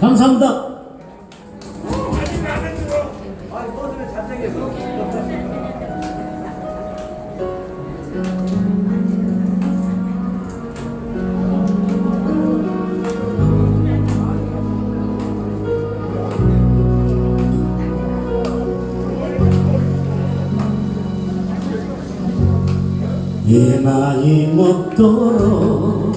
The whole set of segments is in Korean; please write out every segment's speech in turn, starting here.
감사합니다. 이 나이 먹도록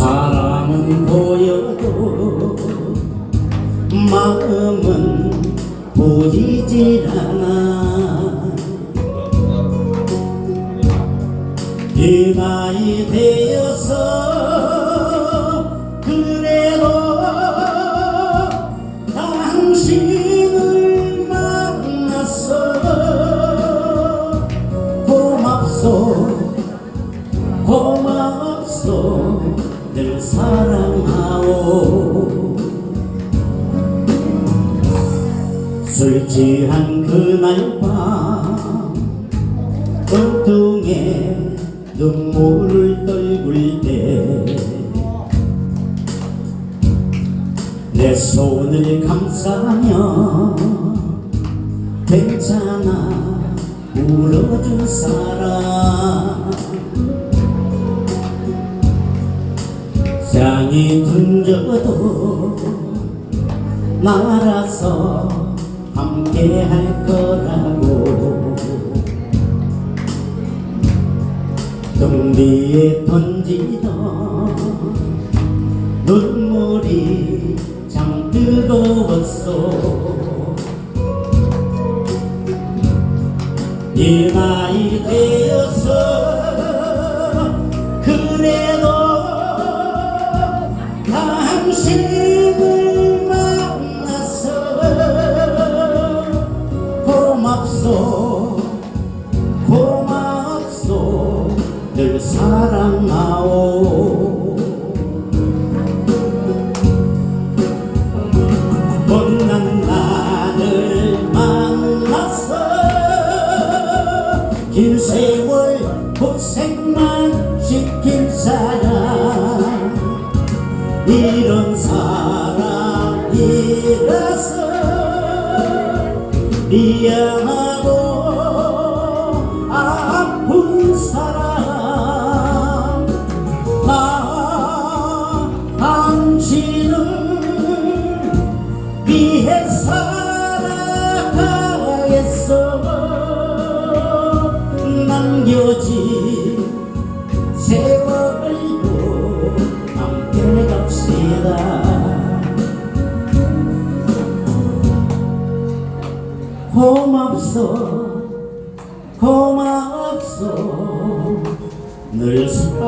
사람은 보여도 마음은 보이질 않아 이 나이 되어서 그래도 당신을 만났어. 고맙소 고맙소 늘 사랑하오. 술 취한 그날 밤 엉뚱에 눈물을 떨굴 때 내 손을 감싸며 괜찮아 울어준 사람 향이 둥져도 말아서 함께 할 거라고. 등 뒤에 던지던 눈물이 참 뜨거웠어 이 나이 되어 당신을 만나서 고맙소 고맙소. 늘 사랑하오. 못난 나를 만나서 긴 세월 고생만 시킨 사람 이런 사람이라서 미안하고 고맙소 고맙소 늘 사랑하오